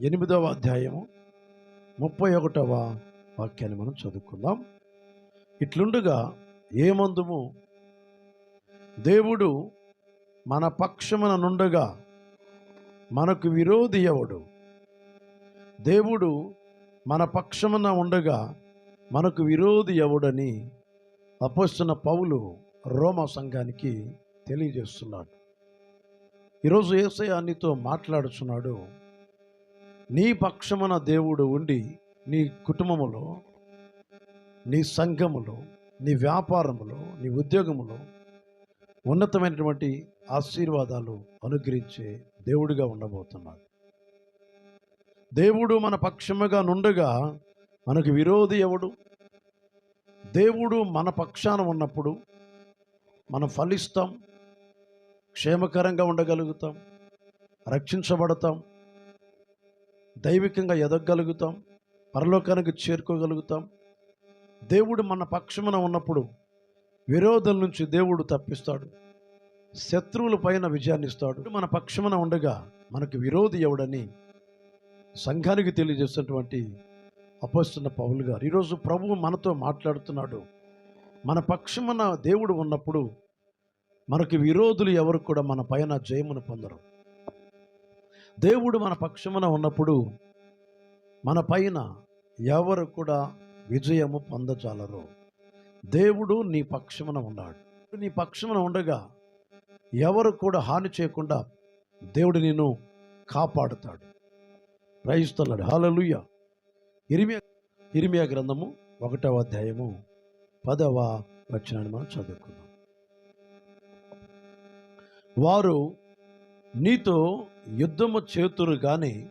ఎనిమిదవ అధ్యాయము ముప్పై ఒకటవ వాక్యాన్ని మనం చదువుకుందాం. ఇట్లుండగా ఏమందుము? దేవుడు మన పక్షమున నుండగా మనకు విరోధి ఎవడు? దేవుడు మన పక్షమున ఉండగా మనకు విరోధి ఎవడని అపోస్తున్న పౌలు రోమ సంఘానికి తెలియజేస్తున్నాడు. ఈరోజు ఏసయ్య నీతో మాట్లాడుచున్నాడు నీ పక్షమున దేవుడు ఉండి నీ కుటుంబములో నీ సంఘములో నీ వ్యాపారములో నీ ఉద్యోగములో ఉన్నతమైనటువంటి ఆశీర్వాదాలు అనుగ్రహించే దేవుడిగా ఉండబోతున్నాడు. దేవుడు మన పక్షముగా నుండగా మనకు విరోధి ఎవడు? దేవుడు మన పక్షాన ఉన్నప్పుడు మనం ఫలిస్తాం క్షేమకరంగా ఉండగలుగుతాం రక్షించబడతాం దైవికంగా ఎదగగలుగుతాం పరలోకానికి చేరుకోగలుగుతాం. దేవుడు మన పక్షమున ఉన్నప్పుడు విరోధుల నుంచి దేవుడు తప్పిస్తాడు శత్రువుల పైన విజయాన్ని ఇస్తాడు మన పక్షమున ఉండగా మనకు విరోధి ఎవడని సంఘానికి తెలియజేసినటువంటి అపోస్తున్న పౌలు గారు ఈరోజు ప్రభువు మనతో మాట్లాడుతున్నాడు. మన పక్షమున దేవుడు ఉన్నప్పుడు మనకి విరోధులు ఎవరు కూడా మన పైన జయమును పొందరు. దేవుడు మన పక్షమున ఉన్నప్పుడు మన పైన ఎవరు కూడా విజయము పొందజాలరు. దేవుడు నీ పక్షమున ఉన్నాడు. నీ పక్షమున ఉండగా ఎవరు కూడా హాని చేయకుండా దేవుడు నిన్ను కాపాడుతాడు. ప్రయిస్తున్నాడు హాలలుయ్య ఇరిమియా ఇరిమియా గ్రంథము ఒకటవ అధ్యాయము పదవ వచనాన్ని మనం చదువుకుందాం. వారు నీతో యుద్ధము చేతురు కానీ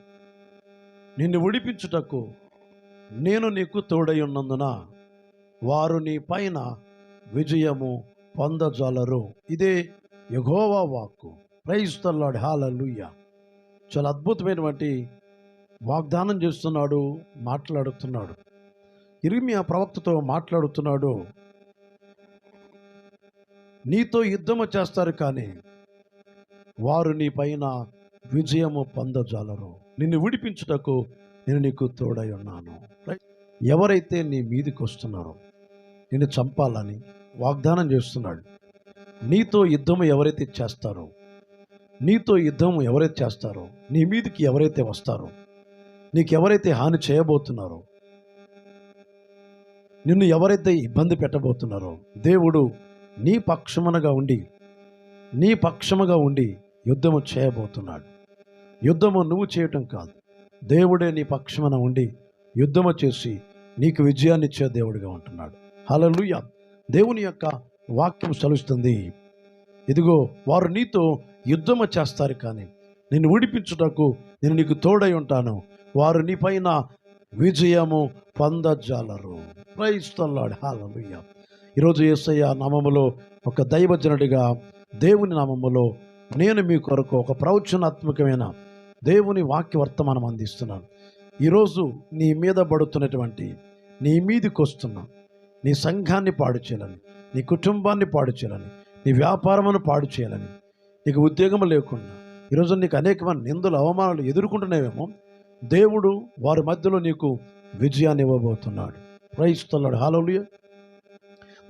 నిన్ను విడిపించుటకు నేను నీకు తోడై ఉన్నందున వారు నీ పైన విజయము పొందజాలరు. ఇదే యఘోవా వాక్కు. ప్రైస్తల్లాడు హాలూయ చాలా అద్భుతమైనటువంటి వాగ్దానం చేస్తున్నాడు మాట్లాడుతున్నాడు. ఇరిమియా ప్రవక్తతో మాట్లాడుతున్నాడు నీతో యుద్ధము చేస్తారు కానీ వారు నీ పైన విజయము పొందజాలరు. నిన్ను విడిపించుటకు నేను నీకు తోడై ఉన్నాను. ఎవరైతే నీ మీదికి వస్తున్నారో నిన్ను చంపాలని వాగ్దానం చేస్తున్నాడు. నీతో యుద్ధము ఎవరైతే చేస్తారో నీతో యుద్ధము ఎవరైతే చేస్తారో నీ మీదికి ఎవరైతే వస్తారో నీకు ఎవరైతే హాని చేయబోతున్నారో నిన్ను ఎవరైతే ఇబ్బంది పెట్టబోతున్నారో దేవుడు నీ పక్షమునగా ఉండి నీ పక్షముగా ఉండి యుద్ధము చేయబోతున్నాడు. యుద్ధము నువ్వు చేయటం కాదు. దేవుడే నీ పక్షమున ఉండి యుద్ధము చేసి నీకు విజయాన్ని ఇచ్చే దేవుడిగా ఉంటున్నాడు. హలలుయ దేవుని యొక్క వాక్యం చలుస్తుంది ఇదిగో వారు నీతో యుద్ధము చేస్తారు కానీ నేను విడిపించుటకు నేను నీకు తోడై ఉంటాను. వారు నీ పైన విజయము పొందజాలరు. క్రైస్తల్లాడు హాలలుయ్య ఈరోజు యేసయ్య నామములో ఒక దైవజనుడిగా దేవుని నామములో నేను మీ కొరకు ఒక ప్రవచనాత్మకమైన దేవుని వాక్య వర్తమానం అందిస్తున్నాను. ఈరోజు నీ మీద పడుతున్నటువంటి నీ మీదికి వస్తున్న. నీ సంఘాన్ని పాడు చేయాలని నీ కుటుంబాన్ని పాడు చేయాలని నీ వ్యాపారమును పాడు చేయాలని నీకు ఉద్యోగం లేకుండా ఈరోజు నీకు అనేకమైన నిందలు అవమానాలు ఎదుర్కొంటున్నావేమో దేవుడు వారి మధ్యలో నీకు విజయాన్ని ఇవ్వబోతున్నాడు. ప్రయిస్తున్నాడు హాలౌలియ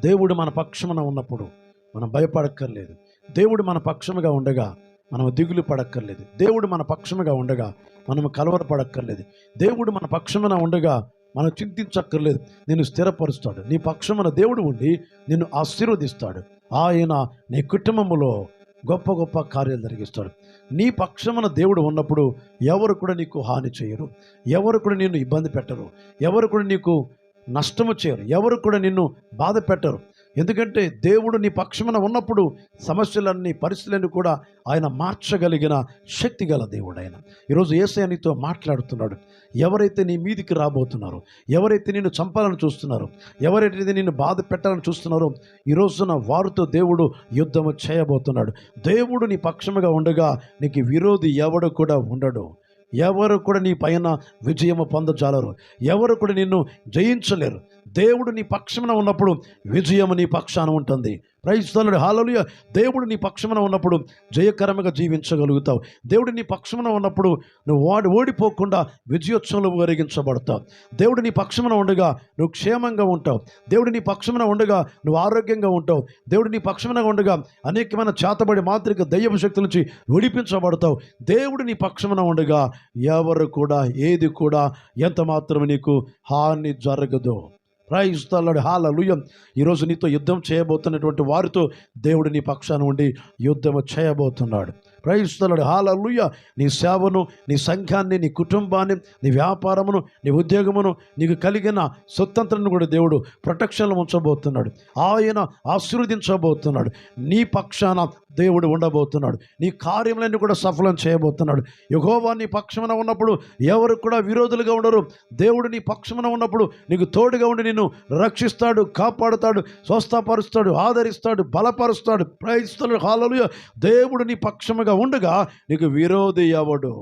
దేవుడు మన పక్షమున ఉన్నప్పుడు మనం భయపడక్కర్లేదు. దేవుడు మన పక్షముగా ఉండగా మనం దిగులు పడక్కర్లేదు. దేవుడు మన పక్షముగా ఉండగా మనం కలవరపడక్కర్లేదు దేవుడు మన పక్షమున ఉండగా మనం చింతించక్కర్లేదు. నిన్ను స్థిరపరుస్తాడు. నీ పక్షమున దేవుడు ఉండి నిన్ను ఆశీర్వదిస్తాడు. ఆయన నీ కుటుంబములో గొప్ప గొప్ప కార్యాలు జరిగిస్తాడు. నీ పక్షమున దేవుడు ఉన్నప్పుడు ఎవరు కూడా నీకు హాని చేయరు. ఎవరు కూడా నిన్ను ఇబ్బంది పెట్టరు. ఎవరు కూడా నీకు నష్టము చేయరు. ఎవరు కూడా నిన్ను బాధ పెట్టరు. ఎందుకంటే దేవుడు నీ పక్షమున ఉన్నప్పుడు సమస్యలన్నీ పరిస్థితులన్నీ కూడా ఆయన మార్చగలిగిన శక్తి గల దేవుడు ఆయన ఈరోజు ఏసయ నీతో మాట్లాడుతున్నాడు. ఎవరైతే నీ మీదికి రాబోతున్నారో ఎవరైతే నిన్ను చంపాలని చూస్తున్నారో ఎవరైతే నిన్ను బాధ పెట్టాలని చూస్తున్నారో ఈరోజున వారితో దేవుడు యుద్ధము చేయబోతున్నాడు. దేవుడు నీ పక్షముగా ఉండగా నీకు విరోధి ఎవడు కూడా ఉండడు. ఎవరు కూడా నీ పైన విజయము పొందజాలరు. ఎవరు కూడా నిన్ను జయించలేరు. దేవుడు నీ పక్షమున ఉన్నప్పుడు విజయము నీ పక్షాన ఉంటుంది. ప్రైస్తలుడు హాలలుయ దేవుడు నీ పక్షమున ఉన్నప్పుడు జయకరముగా జీవించగలుగుతావు. దేవుడు నీ పక్షమున ఉన్నప్పుడు నువ్వు వాడి ఓడిపోకుండా విజయోత్సవంలో ఊరేగించబడతావు దేవుడు నీ పక్షమున ఉండగా నువ్వు క్షేమంగా ఉంటావు. దేవుడు నీ పక్షమున ఉండగా నువ్వు ఆరోగ్యంగా ఉంటావు. దేవుడు నీ పక్షమున ఉండగా అనేకమైన చేతబడి మాత్రిక దయ్యపు శక్తుల నుంచి విడిపించబడతావు. దేవుడు నీ పక్షమున ఉండగా ఎవరు కూడా ఏది కూడా ఎంత మాత్రం నీకు హాని జరగదు. ప్రైస్తలాడు హాలలుయం. ఈరోజు నీతో యుద్ధం చేయబోతున్నటువంటి వారితో దేవుడు నీ పక్షాన ఉండి యుద్ధము చేయబోతున్నాడు. Praise the Lord hallelujah. నీ సేవను నీ సంఘాన్ని నీ కుటుంబాన్ని నీ వ్యాపారమును నీ ఉద్యోగమును నీకు కలిగిన స్వతంత్రను కూడా దేవుడు ప్రొటెక్షన్లు ఉంచబోతున్నాడు. ఆయన ఆశీర్వదించబోతున్నాడు. నీ పక్షాన దేవుడు ఉండబోతున్నాడు. నీ కార్యములన్నీ కూడా సఫలం చేయబోతున్నాడు. యహోవా నీ పక్షమున ఉన్నప్పుడు ఎవరు కూడా విరోధులుగా ఉండరు. దేవుడు నీ పక్షమున ఉన్నప్పుడు నీకు తోడుగా ఉండి నిన్ను రక్షిస్తాడు కాపాడుతాడు స్వస్థపరుస్తాడు ఆదరిస్తాడు బలపరుస్తాడు. ప్రయత్నిస్తాడు హాలలుయ. దేవుడు నీ పక్షముగా ఉండగా నీకు విరోధి ఎవడు?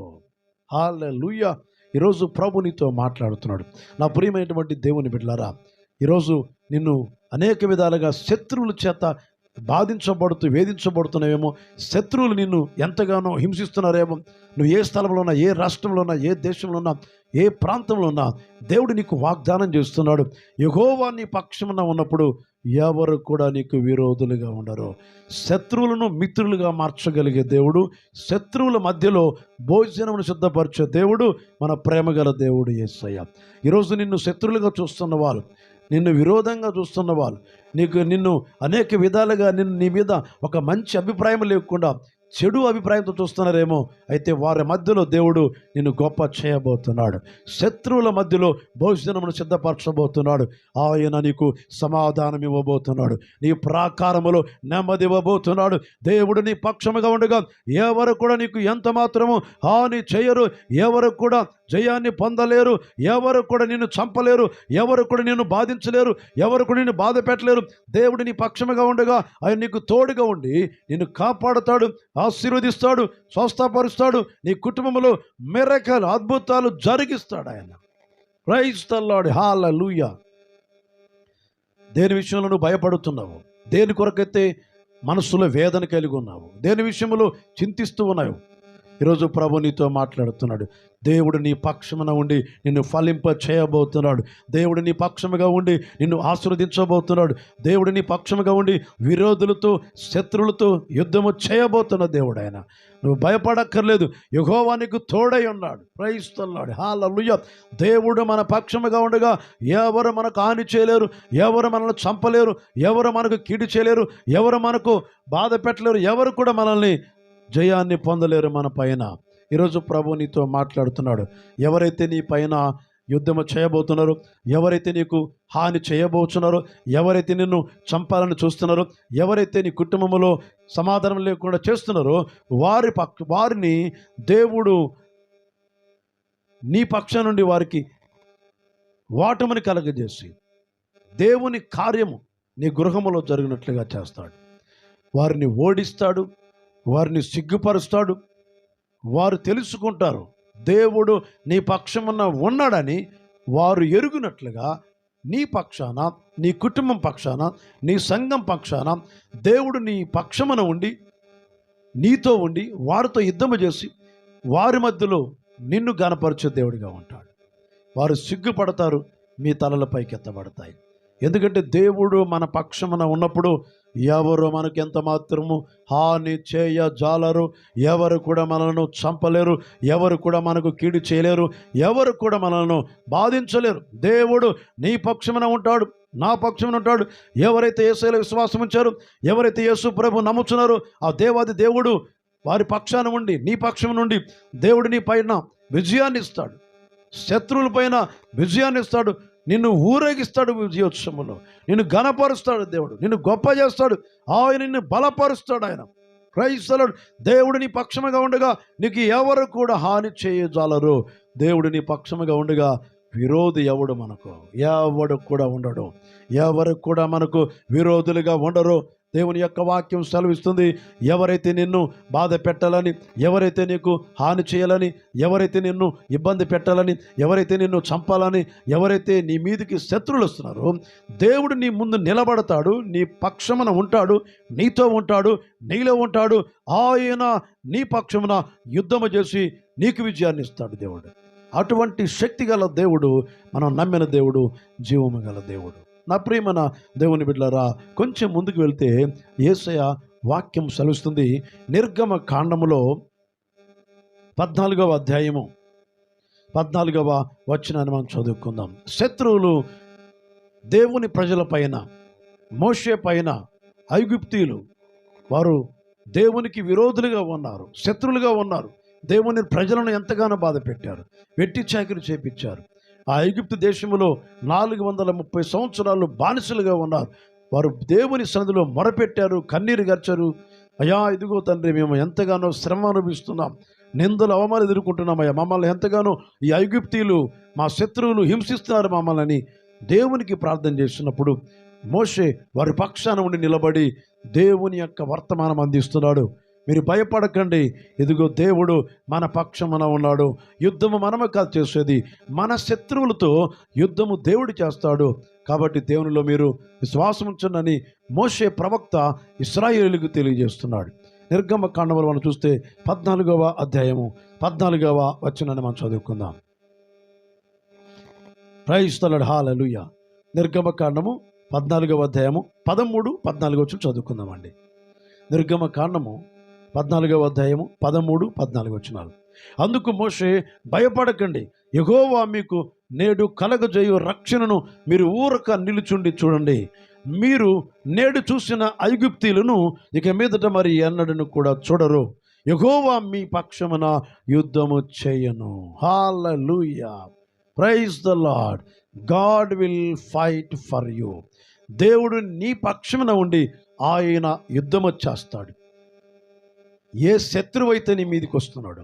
హాలలుయ ఈరోజు ప్రభు నీతో మాట్లాడుతున్నాడు. నా ప్రియమైనటువంటి దేవుని బిడ్డలారా ఈరోజు నిన్ను అనేక విధాలుగా శత్రువుల చేత బాధించబడుతూ వేధించబడుతున్నావేమో శత్రువులు నిన్ను ఎంతగానో హింసిస్తున్నారేమో నువ్వు ఏ స్థలంలో ఉన్నా ఏ రాష్ట్రంలో ఉన్నా ఏ దేశంలో ఉన్నా ఏ ప్రాంతంలో ఉన్నా దేవుడు నీకు వాగ్దానం చేస్తున్నాడు. యహోవా నీ పక్షమున ఉన్నప్పుడు ఎవరు కూడా నీకు విరోధులుగా ఉండరు. శత్రువులను మిత్రులుగా మార్చగలిగే దేవుడు శత్రువుల మధ్యలో భోజనమును సిద్ధపరిచే దేవుడు మన ప్రేమగల దేవుడు ఏసయ్య ఈరోజు నిన్ను శత్రువులుగా చూస్తున్న వారు నిన్ను విరోధంగా చూస్తున్న వాళ్ళు నీకు నిన్ను అనేక విధాలుగా నిన్ను నీ మీద ఒక మంచి అభిప్రాయం లేకుండా చెడు అభిప్రాయంతో చూస్తున్నారేమో అయితే వారి మధ్యలో దేవుడు నిన్ను గొప్ప చేయబోతున్నాడు. శత్రువుల మధ్యలో భోజనమును సిద్ధపరచబోతున్నాడు. ఆయన నీకు సమాధానం ఇవ్వబోతున్నాడు. నీ ప్రాకారములో నెమ్మది ఇవ్వబోతున్నాడు. దేవుడు నీ పక్షముగా ఉండగా ఎవరు కూడా నీకు ఎంత మాత్రము హాని చేయరు ఎవరు కూడా జయాన్ని పొందలేరు. ఎవరు కూడా నిన్ను చంపలేరు. ఎవరు కూడా నిన్ను బాధించలేరు. ఎవరు కూడా నిన్ను బాధ పెట్టలేరు. దేవుడు నీ పక్షముగా ఉండగా ఆయన నీకు తోడుగా ఉండి నిన్ను కాపాడుతాడు ఆశీర్వదిస్తాడు స్వస్థపరుస్తాడు. నీ కుటుంబంలో మెరకలు అద్భుతాలు జరిగిస్తాడు ఆయన. క్రైస్తల్లాడు హాల లూయ దేని విషయంలో నువ్వు భయపడుతున్నావు? దేని కొరకైతే మనసులో వేదన కలిగి ఉన్నావు? దేని విషయంలో చింతిస్తూ ఉన్నావు? ఈరోజు ప్రభు నీతో మాట్లాడుతున్నాడు. దేవుడు నీ పక్షమున ఉండి నిన్ను ఫలింప చేయబోతున్నాడు. దేవుడు నీ పక్షముగా ఉండి నిన్ను ఆశీర్వదించబోతున్నాడు. దేవుడు నీ పక్షముగా ఉండి విరోధులతో శత్రువులతో యుద్ధము చేయబోతున్న దేవుడు ఆయన నువ్వు భయపడక్కర్లేదు. యుగోవానికి తోడై ఉన్నాడు. ప్రయిస్తున్నాడు హాలలుయ దేవుడు మన పక్షముగా ఉండగా ఎవరు మనకు హాని చేయలేరు. ఎవరు మనల్ని చంపలేరు. ఎవరు మనకు కీడు చేయలేరు. ఎవరు మనకు బాధ పెట్టలేరు. ఎవరు కూడా మనల్ని జయాన్ని పొందలేరు మన పైన. ఈరోజు ప్రభు నీతో మాట్లాడుతున్నాడు. ఎవరైతే నీ పైన యుద్ధము చేయబోతున్నారో ఎవరైతే నీకు హాని చేయబోతున్నారో ఎవరైతే నిన్ను చంపాలని చూస్తున్నారో ఎవరైతే నీ కుటుంబంలో సమాధానం లేకుండా చేస్తున్నారో వారి పక్ష వారిని దేవుడు నీ పక్షం నుండి వారికి వాటమని కలగజేసి దేవుని కార్యము నీ గృహములో జరిగినట్లుగా చేస్తాడు. వారిని ఓడిస్తాడు వారిని సిగ్గుపరుస్తాడు. వారు తెలుసుకుంటారు. దేవుడు నీ పక్షమున ఉన్నాడని వారు ఎరుగునట్లుగా నీ పక్షాన నీ కుటుంబం పక్షాన నీ సంఘం పక్షాన దేవుడు నీ పక్షమున ఉండి నీతో ఉండి వారితో యుద్ధము చేసి వారి మధ్యలో నిన్ను గనపరిచే దేవుడిగా ఉంటాడు. వారు సిగ్గుపడతారు మీ తలలపైకి ఎత్తబడతాయి ఎందుకంటే దేవుడు మన పక్షమున ఉన్నప్పుడు ఎవరు మనకు ఎంత మాత్రము హాని చేయ జాలరు? ఎవరు కూడా మనల్ని చంపలేరు. ఎవరు కూడా మనకు కీడు చేయలేరు. ఎవరు కూడా మనల్ని బాధించలేరు. దేవుడు నీ పక్షమున ఉంటాడు. నా పక్షమున ఉంటాడు. ఎవరైతే యేసులో విశ్వాసం ఉంచారో ఎవరైతే యేసు ప్రభు నమ్ముచున్నారో ఆ దేవాది దేవుడు వారి పక్షాన ఉండి నీ పక్షం నుండి దేవుడు నీ పైన విజయాన్ని ఇస్తాడు. శత్రువుల పైన విజయాన్ని ఇస్తాడు. నిన్ను ఊరేగిస్తాడు విజయోత్సవంలో నిన్ను ఘనపరుస్తాడు దేవుడు. నిన్ను గొప్ప చేస్తాడు. ఆయన నిన్ను బలపరుస్తాడు ఆయన. క్రైస్తలుడు దేవుడు నీ పక్షముగా ఉండగా నీకు ఎవరు కూడా హాని చేయజాలరు. దేవుడు నీ పక్షముగా ఉండగా విరోధి ఎవడు మనకు? ఎవడు కూడా ఉండడు. ఎవరు కూడా మనకు విరోధులుగా ఉండరు. దేవుని యొక్క వాక్యం సెలవిస్తుంది. ఎవరైతే నిన్ను బాధ పెట్టాలని ఎవరైతే నీకు హాని చేయాలని ఎవరైతే నిన్ను ఇబ్బంది పెట్టాలని ఎవరైతే నిన్ను చంపాలని ఎవరైతే నీ మీదికి శత్రువులు వస్తున్నారో దేవుడు నీ ముందు నిలబడతాడు నీ పక్షమున ఉంటాడు నీతో ఉంటాడు నీలో ఉంటాడు. ఆయన నీ పక్షమున యుద్ధము చేసి నీకు విజయాన్ని ఇస్తాడు దేవుడు. అటువంటి శక్తి గల దేవుడు మనం నమ్మిన దేవుడు జీవము గల దేవుడు. నా ప్రియమైన దేవుని బిడ్డలారా కొంచెం ముందుకు వెళ్తే ఏసయ వాక్యం సెలవుస్తుంది. నిర్గమ కాండములో పద్నాలుగవ అధ్యాయము పద్నాలుగవ వచనాన్ని మనం చదువుకుందాం. శత్రువులు దేవుని ప్రజల పైన మోషే పైన ఐగుప్తీయులు వారు దేవునికి విరోధులుగా ఉన్నారు శత్రువులుగా ఉన్నారు. దేవుని ప్రజలను ఎంతగానో బాధ పెట్టారు వెట్టి చాకిరి చేపించారు. ఆ ఐగుప్తు దేశంలో నాలుగు వందల ముప్పై సంవత్సరాలు బానిసలుగా ఉన్నారు. వారు దేవుని సన్నిధిలో మొరపెట్టారు కన్నీరు గర్చారు. అయ్యా ఇదిగో తండ్రి మేము ఎంతగానో శ్రమ అనుభవిస్తున్నాం. నిందలు అవమానం ఎదుర్కొంటున్నామయ్యా మమ్మల్ని ఎంతగానో ఈ ఐగుప్తీలు మా శత్రువులు హింసిస్తున్నారు మమ్మల్ని. దేవునికి ప్రార్థన చేస్తున్నప్పుడు మోషే వారి పక్షాన ఉండి నిలబడి దేవుని యొక్క వర్తమానం అందిస్తున్నాడు. మీరు భయపడకండి. ఇదిగో దేవుడు మన పక్షమున ఉన్నాడు. యుద్ధము మనమే కాదు చేసేది. మన శత్రువులతో యుద్ధము దేవుడు చేస్తాడు. కాబట్టి దేవునిలో మీరు విశ్వాసం ఉంచునని మోసే ప్రవక్త ఇస్రాయేలుకు తెలియజేస్తున్నాడు. నిర్గమ కాండములు మనం చూస్తే పద్నాలుగవ అధ్యాయము పద్నాలుగవ వచ్చినని మనం చదువుకుందాం. ప్రైస్తలడ్ హాలలుయ నిర్గమ కాండము పద్నాలుగవ అధ్యాయము పదమూడు పద్నాలుగు వచ్చి చదువుకుందామండి. నిర్గమ కాండము పద్నాలుగవ అధ్యాయము పదమూడు పద్నాలుగు వచ్చినారు అందుకు మోషే భయపడకండి. ఎగోవా మీకు నేడు కలగజేయు రక్షణను మీరు ఊరక నిలుచుండి చూడండి. మీరు నేడు చూసిన ఐగుప్తీలను ఇక మీదట మరి ఎన్నడను కూడా చూడరు. ఎగోవా మీ పక్షమున యుద్ధము చేయను. Hallelujah praise the Lord God will fight for you దేవుడు నీ పక్షమున ఉండి ఆయన యుద్ధము చేస్తాడు. ఏ శత్రువు అయితే నీ మీదకి వస్తున్నాడు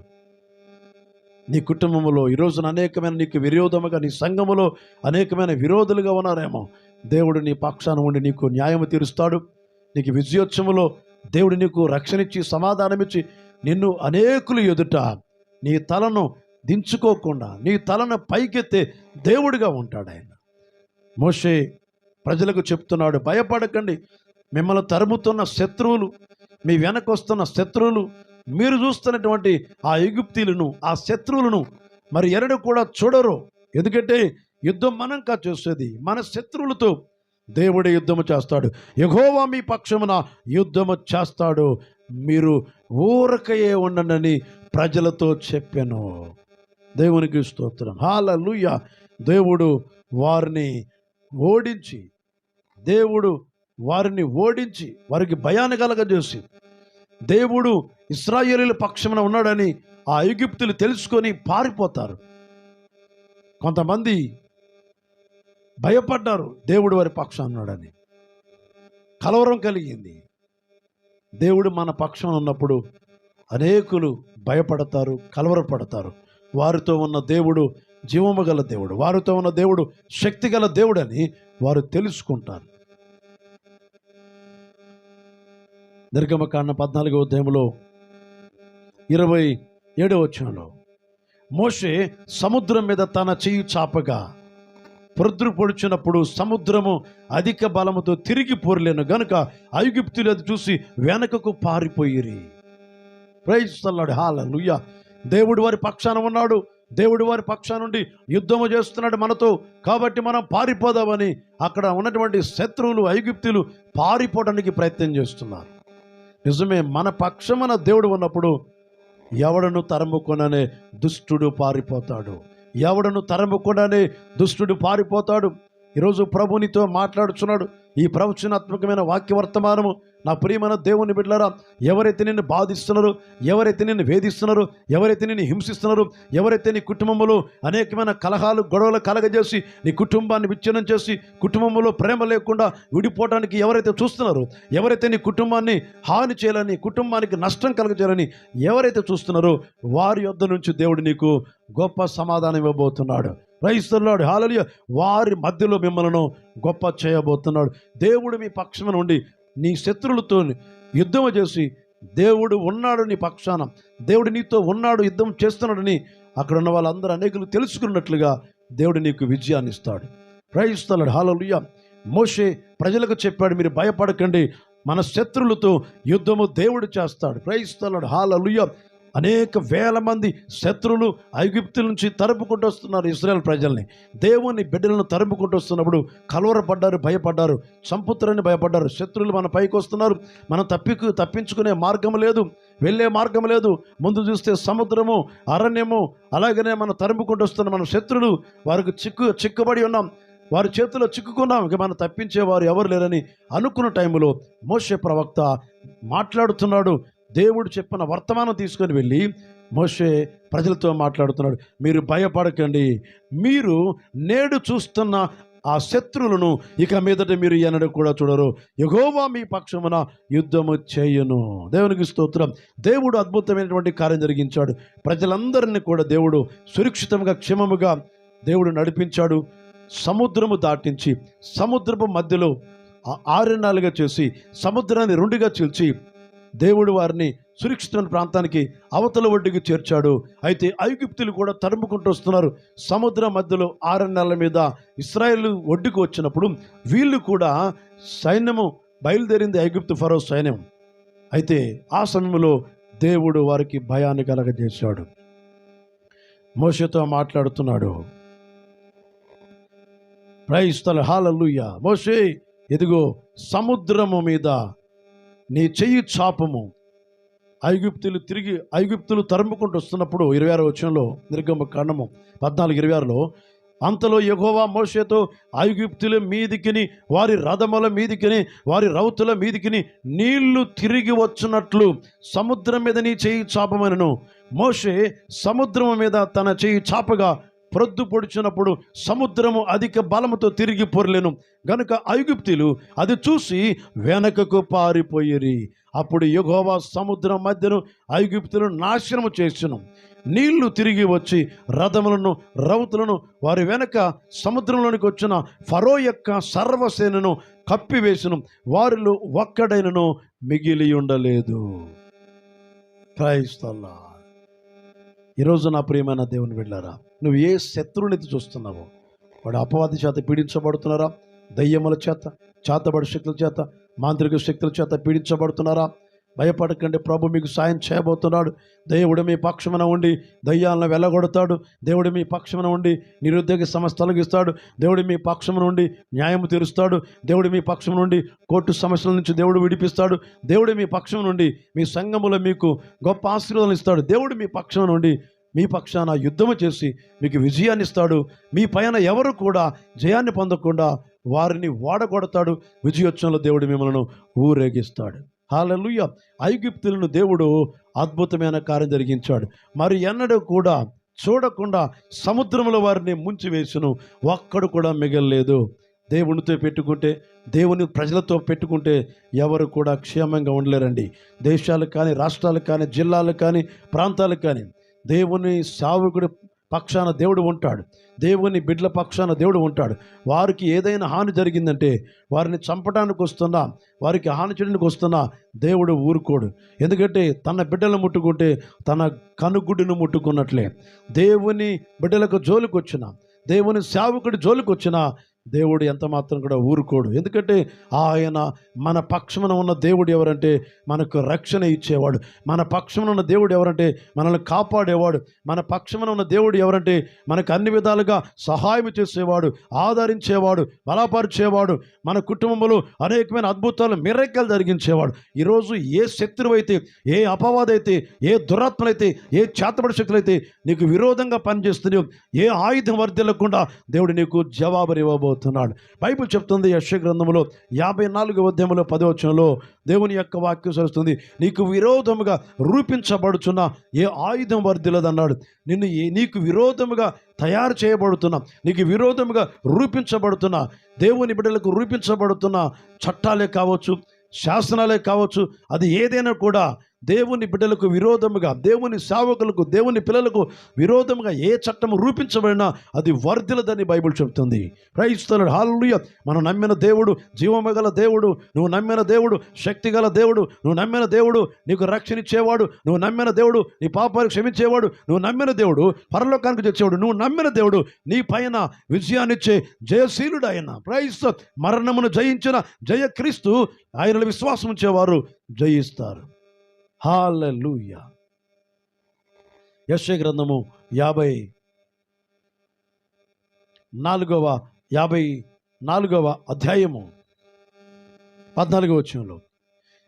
నీ కుటుంబంలో ఈ రోజున అనేకమైన నీకు విరోధముగా నీ సంఘములో అనేకమైన విరోధులుగా ఉన్నారేమో దేవుడు నీ పక్షాన ఉండి నీకు న్యాయము తీరుస్తాడు. నీకు విజయోత్సవంలో దేవుడు నీకు రక్షణ ఇచ్చి సమాధానమిచ్చి నిన్ను అనేకులు ఎదుట నీ తలను దించుకోకుండా నీ తలను పైకెత్తే దేవుడిగా ఉంటాడు ఆయన. మోషే ప్రజలకు చెప్తున్నాడు భయపడకండి. మిమ్మల్ని తరుముతున్న శత్రువులు మీ వెనక వస్తున్న శత్రువులు మీరు చూస్తున్నటువంటి ఆ ఎగుప్తీలను ఆ శత్రువులను మరి ఎరడు కూడా చూడరు. ఎందుకంటే యుద్ధం మనం చూసేది. మన శత్రువులతో దేవుడే యుద్ధము చేస్తాడు. ఎగోవా మీ పక్షమున యుద్ధము చేస్తాడు. మీరు ఊరకయే ఉండనని ప్రజలతో చెప్పాను. దేవునికి స్తోత్రం. హాలూయ దేవుడు వారిని ఓడించి దేవుడు వారిని ఓడించి వారికి భయాన్ని కలగజేసి దేవుడు ఇస్రాయేలీల పక్షమున ఉన్నాడని ఆ ఐగుప్తులు తెలుసుకొని పారిపోతారు. కొంతమంది భయపడ్డారు దేవుడు వారి పక్షం ఉన్నాడని. కలవరం కలిగింది. దేవుడు మన పక్షం ఉన్నప్పుడు అనేకులు భయపడతారు కలవరపడతారు. వారితో ఉన్న దేవుడు జీవము గల దేవుడు వారితో ఉన్న దేవుడు శక్తి గల దేవుడని వారు తెలుసుకుంటారు. నిర్గమకాండ పద్నాలుగో అధ్యాయంలో ఇరవై ఏడవ వచనంలో మోషే సముద్రం మీద తన చెయ్యి చాపగా ప్రొద్దు పొడిచినప్పుడు సముద్రము అధిక బలముతో తిరిగి పోరలేను. గనుక ఐగుప్తులు అది చూసి వెనకకు పారిపోయిరి. ప్రయత్నిస్తున్నాడు హాల హాలూయ దేవుడు వారి పక్షాన ఉన్నాడు. దేవుడు వారి పక్షా నుండి యుద్ధము చేస్తున్నాడు మనతో. కాబట్టి మనం పారిపోదామని అక్కడ ఉన్నటువంటి శత్రువులు ఐగుప్తులు పారిపోవడానికి ప్రయత్నం చేస్తున్నారు. నిజమే మన పక్షమున దేవుడు ఉన్నప్పుడు ఎవడను తరముకొననే దుష్టుడు పారిపోతాడు. ఎవడను తరముకొననే దుష్టుడు పారిపోతాడు. ఈరోజు ప్రభునితో మాట్లాడుచున్నాడు. ఈ ప్రవచనాత్మకమైన వాక్య వర్తమానము నా ప్రియమైన దేవుని బిడ్డలారా ఎవరైతే నిన్ను బాధిస్తున్నారో ఎవరైతే నిన్ను వేధిస్తున్నారో ఎవరైతే నిన్ను హింసిస్తున్నారో ఎవరైతే నీ కుటుంబంలో అనేకమైన కలహాలు గొడవలు కలగజేసి నీ కుటుంబాన్ని విచ్ఛిన్నం చేసి కుటుంబంలో ప్రేమ లేకుండా విడిపోవడానికి ఎవరైతే చూస్తున్నారో ఎవరైతే నీ కుటుంబాన్ని హాని చేయాలని కుటుంబానికి నష్టం కలగజేయాలని ఎవరైతే చూస్తున్నారో వారి యొద్ద నుంచి దేవుడు నీకు గొప్ప సమాధానం ఇవ్వబోతున్నాడు. క్రైస్తవులాడు హాలలియ వారి మధ్యలో మిమ్మల్ని గొప్ప చేయబోతున్నాడు. దేవుడు మీ పక్షమున ఉండి నీ శత్రువులతో యుద్ధం చేసి దేవుడు ఉన్నాడు నీ పక్షాన. దేవుడు నీతో ఉన్నాడు యుద్ధం చేస్తున్నాడని అక్కడ ఉన్న వాళ్ళందరూ అనేకులు తెలుసుకున్నట్లుగా దేవుడు నీకు విజయాన్ని ఇస్తాడు. ప్రయత్నిస్తాడు హాలలుయ్య మోషే ప్రజలకు చెప్పాడు మీరు భయపడకండి. మన శత్రువులతో యుద్ధము దేవుడు చేస్తాడు. ప్రయిస్తాడు హాలలుయ్య అనేక వేల మంది శత్రులు ఐగుప్తుల నుంచి తరుపుకుంటూ వస్తున్నారు ఇస్రాయల్ ప్రజల్ని. దేవుని బిడ్డలను తరుపుకుంటూ వస్తున్నప్పుడు కలవరపడ్డారు భయపడ్డారు చంపుతారని భయపడ్డారు. శత్రులు మన పైకి వస్తున్నారు. మనం తప్పి తప్పించుకునే మార్గం లేదు వెళ్ళే మార్గం లేదు. ముందు చూస్తే సముద్రము అరణ్యము అలాగనే మనం తరుముకుంటూ వస్తున్న మన శత్రులు వారికి చిక్కు చిక్కుబడి ఉన్నాం. వారి చేతిలో చిక్కుకున్నాం. ఇక మనం తప్పించేవారు ఎవరు లేరని అనుకున్న టైంలో మోషే ప్రవక్త మాట్లాడుతున్నాడు. దేవుడు చెప్పిన వర్తమానం తీసుకొని వెళ్ళి మోషే ప్రజలతో మాట్లాడుతున్నాడు. మీరు భయపడకండి. మీరు నేడు చూస్తున్న ఆ శత్రువులను ఇక మీదట మీరు ఎన్నడూ కూడా చూడరు. యగోవా మీ పక్షమున యుద్ధము చేయను. దేవునికి స్తోత్రం. దేవుడు అద్భుతమైనటువంటి కార్యం జరిగించాడు. ప్రజలందరినీ కూడా దేవుడు సురక్షితంగా క్షేమముగా దేవుడు నడిపించాడు. సముద్రము దాటించి సముద్రపు మధ్యలో ఆరణాలుగా చేసి సముద్రాన్ని రెండుగా చీల్చి దేవుడు వారిని సురక్షితమైన ప్రాంతానికి అవతల ఒడ్డుకి చేర్చాడు. అయితే ఐగుప్తులు కూడా తరుముకుంటూ వస్తున్నారు. సముద్ర మధ్యలో ఆరణ్యాల మీద ఇస్రాయేల్ ఒడ్డుకు వచ్చినప్పుడు వీళ్ళు కూడా సైన్యము బయలుదేరింది ఐగుప్తు ఫరో సైన్యం. అయితే ఆ సమయంలో దేవుడు వారికి భయాన్ని కలగజేశాడు. మోషతో మాట్లాడుతున్నాడు. ప్రైస్తల హాలల్లుయ్య మోషే ఎదిగో సముద్రము మీద నీ చెయ్యి చాపము. ఐగుప్తులు తిరిగి ఐగుప్తులు తరుముకుంటూ వస్తున్నప్పుడు ఇరవై ఆరు వచ్చంలో నిర్గమ కాండము పద్నాలుగు ఇరవై ఆరులో అంతలో ఎగోవా మోషేతో ఐగుప్తుల మీదికిని వారి రథముల మీదికిని వారి రౌతుల మీదికిని నీళ్ళు తిరిగి వచ్చినట్లు సముద్రం మీద నీ చేయి చాపమనను. మోషే సముద్రం మీద తన చేయి చాపగా ప్రొద్దు పొడిచినప్పుడు సముద్రము అధిక బలముతో తిరిగి పొరలేను. గనుక ఐగుప్తులు అది చూసి వెనకకు పారిపోయిరి. అప్పుడు యెహోవా సముద్రం మధ్యను ఐగుప్తులను నాశనము చేసెను. నీళ్ళు తిరిగి వచ్చి రథములను రౌతులను వారి వెనక సముద్రంలోనికి వచ్చిన ఫరో యొక్క సర్వసేనను కప్పివేసిన. వారిలో ఒక్కడైనను మిగిలి ఉండలేదు. క్రైస్తల్లా. ఈరోజు నా ప్రియమైన దేవుని వెళ్ళారా నువ్వు ఏ శత్రువుని చూస్తున్నావో వాడు అపవాది చేత పీడించబడుతున్నారా? దయ్యముల చేత చేతబడి శక్తుల చేత మాంత్రిక శక్తుల చేత పీడించబడుతున్నారా? భయపడకండి ప్రభు మీకు సాయం చేయబోతున్నాడు. దేవుడు మీ పక్షమున ఉండి దయ్యాలను వెళ్ళగొడతాడు దేవుడు మీ పక్షమున ఉండి నిరుద్యోగ సమస్య తొలగిస్తాడు. దేవుడు మీ పక్షమున ఉండి న్యాయం తీరుస్తాడు. దేవుడు మీ పక్షం నుండి కోర్టు సమస్యల నుంచి దేవుడు విడిపిస్తాడు. దేవుడు మీ పక్షం నుండి మీ సంఘములో మీకు గొప్ప ఆశీర్వాదాలు ఇస్తాడు. దేవుడు మీ పక్షం నుండి మీ పక్షాన యుద్ధము చేసి మీకు విజయాన్ని ఇస్తాడు. మీ పైన ఎవరు కూడా జయాన్ని పొందకుండా వారిని వాడగొడతాడు. విజయోత్సవంలో దేవుడు మిమ్మల్ని ఊరేగిస్తాడు. హాలలుయ ఐగుప్తులను దేవుడు అద్భుతమైన కార్యం జరిగించాడు. మరి ఎన్నడూ కూడా చూడకుండా సముద్రంలో వారిని ముంచివేసును. ఒక్కడు కూడా మిగలలేదు. దేవునితో పెట్టుకుంటే దేవుని ప్రజలతో పెట్టుకుంటే ఎవరు కూడా క్షేమంగా ఉండలేరండి. దేశాలకు కానీ రాష్ట్రాలకు కానీ జిల్లాలకు కానీ ప్రాంతాలకు కానీ దేవుని సావుకుడి పక్షాన దేవుడు ఉంటాడు. దేవుని బిడ్ల పక్షాన దేవుడు ఉంటాడు. వారికి ఏదైనా హాని జరిగిందంటే వారిని చంపడానికి వస్తున్నా వారికి హాని చేయడానికి వస్తున్నా దేవుడు ఊరుకోడు. ఎందుకంటే తన బిడ్డలను ముట్టుకుంటే తన కనుగుడ్డును ముట్టుకున్నట్లే. దేవుని బిడ్డలకు జోలికి వచ్చిన దేవుని సేవకుడి జోలికి దేవుడు ఎంత మాత్రం కూడా ఊరుకోడు. ఎందుకంటే ఆయన మన పక్షమున ఉన్న దేవుడు ఎవరంటే మనకు రక్షణ ఇచ్చేవాడు. మన పక్షమున ఉన్న దేవుడు ఎవరంటే మనల్ని కాపాడేవాడు. మన పక్షమున ఉన్న దేవుడు ఎవరంటే మనకు అన్ని విధాలుగా సహాయం చేసేవాడు ఆదరించేవాడు బలపరిచేవాడు. మన కుటుంబంలో అనేకమైన అద్భుతాలు మిరక్కలు జరిగించేవాడు. ఈరోజు ఏ శత్రువు అయితే ఏ అపవాదైతే ఏ దురాత్మలైతే ఏ చేతబడి శక్తులైతే నీకు విరోధంగా పనిచేస్తున్నాయో ఏ ఆయుధం వర్ధిల్లకుండా దేవుడు నీకు జవాబు ఇవ్వబోతున్నాడు బైబిల్ చెప్తుంది యశ గ్రంథంలో యాభై నాలుగు అధ్యాయంలో పదవచనంలో దేవుని యొక్క వాక్యం సరుస్తుంది. నీకు విరోధముగా రూపించబడుచున్న ఏ ఆయుధం వర్ధిలదన్నాడు నిన్ను ఏ నీకు విరోధముగా తయారు చేయబడుతున్న నీకు విరోధముగా రూపించబడుతున్న దేవుని బిడ్డలకు రూపించబడుతున్న చట్టాలే కావచ్చు శాసనాలే కావచ్చు అది ఏదైనా కూడా దేవుని బిడ్డలకు విరోధముగా దేవుని సేవకులకు దేవుని పిల్లలకు విరోధముగా ఏ చట్టము రూపించబడినా అది వర్ధిలదని బైబిల్ చెబుతుంది క్రైస్తవుడు హాలుయ మనం నమ్మిన దేవుడు జీవమగల దేవుడు నువ్వు నమ్మిన దేవుడు శక్తిగల దేవుడు నువ్వు నమ్మిన దేవుడు నీకు రక్షణ ఇచ్చేవాడు నువ్వు నమ్మిన దేవుడు నీ పాపాలు క్షమించేవాడు నువ్వు నమ్మిన దేవుడు పరలోకానికి తెచ్చేవాడు నువ్వు నమ్మిన దేవుడు నీ పైన విజయాన్నిచ్చే జయశీలుడు ఆయన క్రైస్త మరణమును జయించిన జయ క్రీస్తు ఆయనలో విశ్వాసం ఉంచేవారు జయిస్తారు. హాలూయ యశ్వ గ్రంథము యాభై నాలుగవ యాభై నాలుగవ అధ్యాయము పద్నాలుగవ వచ్చంలో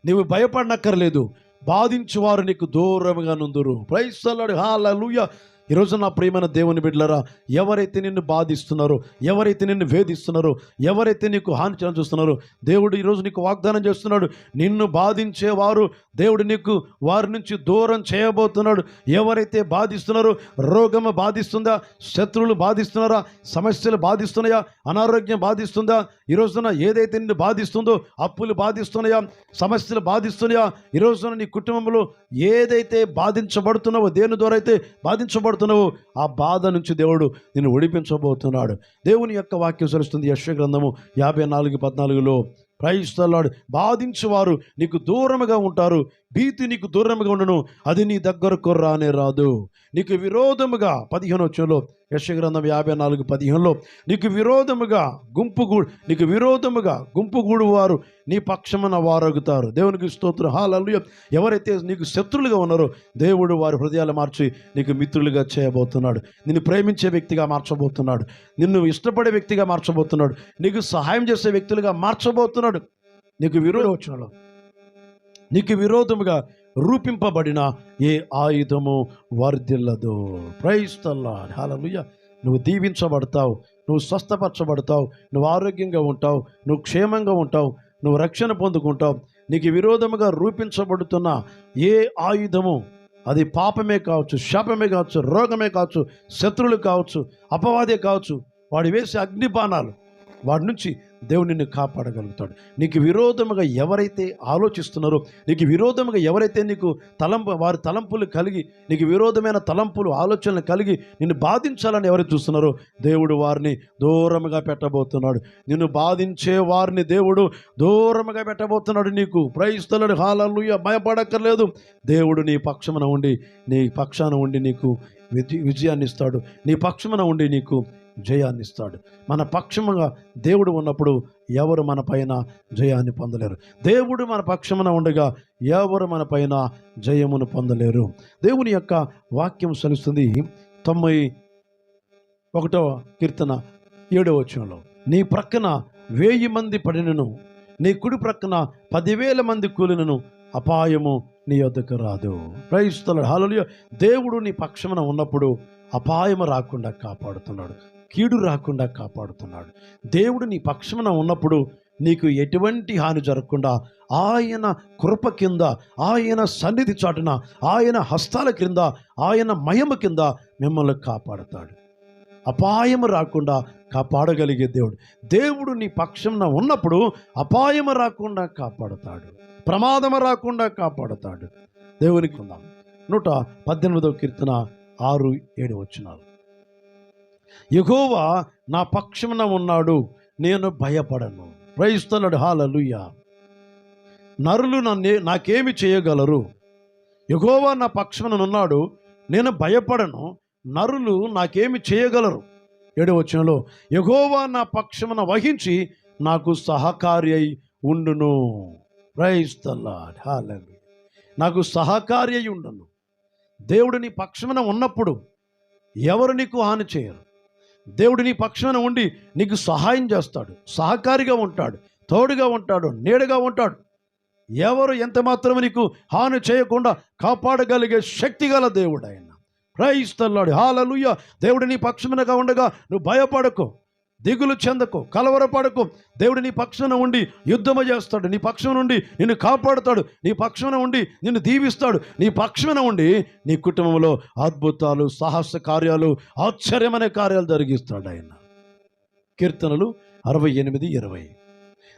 నీవు భయపడనక్కర్లేదు బాధించువారు నీకు దూరంగా నుందురు. ప్రైస్తలాడు హాలూయ ఈరోజు నా ప్రియమైన దేవుని బిడ్డలరా ఎవరైతే నిన్ను బాధిస్తున్నారో ఎవరైతే నిన్ను వేధిస్తున్నారో ఎవరైతే నీకు హాని చేయడం చూస్తున్నారో దేవుడు ఈరోజు నీకు వాగ్దానం చేస్తున్నాడు. నిన్ను బాధించేవారు దేవుడు నీకు వారి నుంచి దూరం చేయబోతున్నాడు. ఎవరైతే బాధిస్తున్నారో రోగము బాధిస్తుందా శత్రువులు బాధిస్తున్నారా సమస్యలు బాధిస్తున్నాయా అనారోగ్యం బాధిస్తుందా ఈ రోజున ఏదైతే నిన్ను బాధిస్తుందో అప్పులు బాధిస్తున్నాయా సమస్యలు బాధిస్తున్నాయా ఈ రోజున నీ కుటుంబంలో ఏదైతే బాధించబడుతున్నావో దేని ద్వారా అయితే బాధించబడు బాధించబడుతున్నావో ఆ బాధ నుంచి దేవుడు నిన్ను ఒడిపించబోతున్నాడు దేవుని యొక్క వాక్యం సరుస్తుంది యశ్వ గ్రంథము యాభై నాలుగు పద్నాలుగులో క్రైస్తలాడు బాధించేవారు నీకు దూరముగా ఉంటారు భీతి నీకు దూరముగా ఉండను. అది నీ దగ్గరకు రానే రాదు. నీకు విరోధముగా పదిహేను వచ్చంలో యశగ్రంథం యాభై నాలుగు పదిహేనులో నీకు విరోధముగా గుంపుగూడు నీకు విరోధముగా గుంపుగూడు వారు నీ పక్షమున వారగుతారు. దేవునికి స్తోత్రం. హాలలు ఎవరైతే నీకు శత్రులుగా ఉన్నారో దేవుడు వారి హృదయాలు మార్చి నీకు మిత్రులుగా చేయబోతున్నాడు. నిన్ను ప్రేమించే వ్యక్తిగా మార్చబోతున్నాడు. నిన్ను ఇష్టపడే వ్యక్తిగా మార్చబోతున్నాడు. నీకు సహాయం చేసే వ్యక్తులుగా మార్చబోతున్నాడు. నీకు విరోధం నీకు విరోధముగా రూపింపబడిన ఏ ఆయుధము వర్ధిల్లదు. ప్రైస్తల్లా హాలలుయ నువ్వు దీవించబడతావు నువ్వు స్వస్థపరచబడతావు నువ్వు ఆరోగ్యంగా ఉంటావు నువ్వు క్షేమంగా ఉంటావు నువ్వు రక్షణ పొందుకుంటావు. నీకు విరోధముగా రూపించబడుతున్న ఏ ఆయుధము అది పాపమే కావచ్చు శాపమే కావచ్చు రోగమే కావచ్చు శత్రువులు కావచ్చు అపవాదే కావచ్చు వాడు వేసే అగ్నిబాణాలు వాడి నుంచి దేవుడు నిన్ను కాపాడగలుగుతాడు. నీకు విరోధముగా ఎవరైతే ఆలోచిస్తున్నారో నీకు విరోధముగా ఎవరైతే నీకు తలంపు వారి తలంపులు కలిగి నీకు విరోధమైన తలంపులు ఆలోచనలు కలిగి నిన్ను బాధించాలని ఎవరు చూస్తున్నారో దేవుడు వారిని దూరముగా పెట్టబోతున్నాడు. నిన్ను బాధించే వారిని దేవుడు దూరముగా పెట్టబోతున్నాడు నీకు. ప్రయిస్తున్నాడు హాలూయ భయపడక్కర్లేదు. దేవుడు నీ పక్షమున ఉండి నీ పక్షాన ఉండి నీకు విజయాన్ని ఇస్తాడు. నీ పక్షమున ఉండి నీకు జయాన్ని ఇస్తాడు. మన పక్షముగా దేవుడు ఉన్నప్పుడు ఎవరు మన పైన జయాన్ని పొందలేరు? దేవుడు మన పక్షమున ఉండగా ఎవరు మన పైన జయమును పొందలేరు? దేవుని యొక్క వాక్యం సలుస్తుంది తొంభై ఒకటవ కీర్తన ఏడవ వచనంలో. నీ ప్రక్కన వేయి మంది పడినను నీ కుడి ప్రక్కన పదివేల మంది కూలినను అపాయము నీ యొద్దకు రాదు. ప్రయిస్తున్నాడు హాలలో దేవుడు నీ పక్షమున ఉన్నప్పుడు అపాయము రాకుండా కాపాడుతున్నాడు. కీడు రాకుండా కాపాడుతున్నాడు. దేవుడు నీ పక్షమున ఉన్నప్పుడు నీకు ఎటువంటి హాని జరగకుండా ఆయన కృప కింద ఆయన సన్నిధి చాటున ఆయన హస్తాల క్రింద ఆయన మహిమ కింద మిమ్మల్ని కాపాడుతాడు. అపాయము రాకుండా కాపాడగలిగే దేవుడు. దేవుడు నీ పక్షంన ఉన్నప్పుడు అపాయము రాకుండా కాపాడుతాడు. ప్రమాదము రాకుండా కాపాడుతాడు. దేవునికి ఉందాం. నూట పద్దెనిమిదవ కీర్తన ఆరు ఏడు వచ్చినారు యెహోవా నా పక్షమున ఉన్నాడు నేను భయపడను. ప్రయిస్తున్నాడు హాలలుయ నరులు నన్ను నాకేమి చేయగలరు? ఎగోవా నా పక్షమున ఉన్నాడు నేను భయపడను. నరులు నాకేమి చేయగలరు? ఏడు వచనంలో యెహోవా నా పక్షమున వహించి నాకు సహకారి అయి ఉండును ప్రైస్తల్లాడ్ హాలలు నాకు సహకారి అయి ఉండును. దేవుడు నీ పక్షమున ఉన్నప్పుడు ఎవరు నీకు హాని చేయరు? దేవుడు నీ పక్షాన ఉండి నీకు సహాయం చేస్తాడు. సహకారిగా ఉంటాడు. తోడుగా ఉంటాడు. నీడగా ఉంటాడు. ఎవరు ఎంత మాత్రం నీకు హాని చేయకుండా కాపాడగలిగే శక్తి గల దేవుడు ఆయన ప్రయిస్తల్లాడు హాలలుయ్య దేవుడు నీ పక్షమునగా ఉండగా నువ్వు భయపడకు. దిగులు చెందకు కలవరపడకు. దేవుడు నీ పక్షాన ఉండి యుద్ధము చేస్తాడు. నీ పక్షం నుండి నిన్ను కాపాడుతాడు. నీ పక్షాన ఉండి నిన్ను దీవిస్తాడు. నీ పక్షాన ఉండి నీ కుటుంబంలో అద్భుతాలు సాహస కార్యాలు ఆశ్చర్యమైన కార్యాలు జరిగిస్తాడు ఆయన. కీర్తనలు అరవై ఎనిమిది ఇరవై.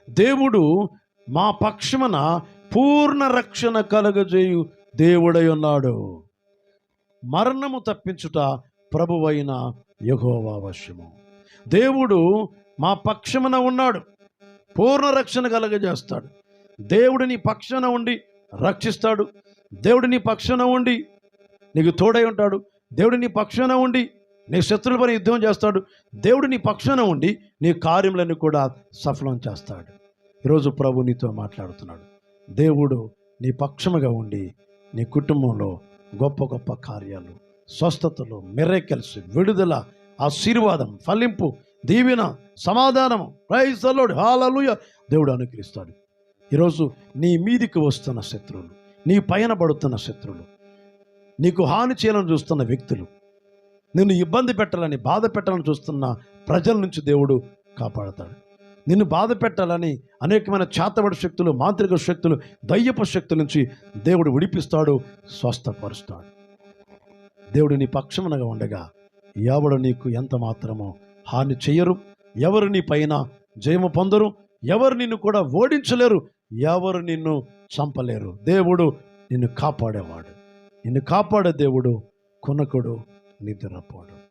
దేవుడు మా పక్షమున పూర్ణ రక్షణ కలగజేయు దేవుడై ఉన్నాడు. మరణము తప్పించుట ప్రభువైన యెహోవా దేవుడు మా పక్షమున ఉన్నాడు. పూర్ణ రక్షణ కలగజేస్తాడు. దేవుడు నీ పక్షాన ఉండి రక్షిస్తాడు. దేవుడు నీ పక్షాన ఉండి నీకు తోడై ఉంటాడు. దేవుడు నీ పక్షాన ఉండి నీ శత్రుల పని యుద్ధం చేస్తాడు. దేవుడు నీ పక్షాన ఉండి నీ కార్యములను కూడా సఫలం చేస్తాడు. ఈరోజు ప్రభు నీతో మాట్లాడుతున్నాడు. దేవుడు నీ పక్షముగా ఉండి నీ కుటుంబంలో గొప్ప గొప్ప కార్యాలు స్వస్థతలు మెర్రెకెల్స్ విడుదల ఆశీర్వాదం ఫలింపు దీవెన సమాధానము. ప్రైసలోడు హాలలుయ దేవుడు అనుగ్రహిస్తాడు. ఈరోజు నీ మీదికి వస్తున్న శత్రువులు నీ పైన పడుతున్న శత్రువులు నీకు హాని చేయాలని చూస్తున్న వ్యక్తులు నిన్ను ఇబ్బంది పెట్టాలని బాధ పెట్టాలని చూస్తున్న ప్రజల నుంచి దేవుడు కాపాడతాడు. నిన్ను బాధ పెట్టాలని అనేకమైన చేతబడి శక్తులు మాంత్రిక శక్తులు దయ్యపు శక్తుల నుంచి దేవుడు విడిపిస్తాడు స్వస్థపరుస్తాడు. దేవుడు నీ పక్షమునగా ఉండగా ఎవడు నీకు ఎంత మాత్రమో హాని చెయ్యరు ఎవరు నీ పైన జయము పొందరు ఎవరు నిన్ను కూడా ఓడించలేరు ఎవరు నిన్ను చంపలేరు. దేవుడు నిన్ను కాపాడేవాడు. నిన్ను కాపాడే దేవుడు కొనకుడు నిద్రపోడు.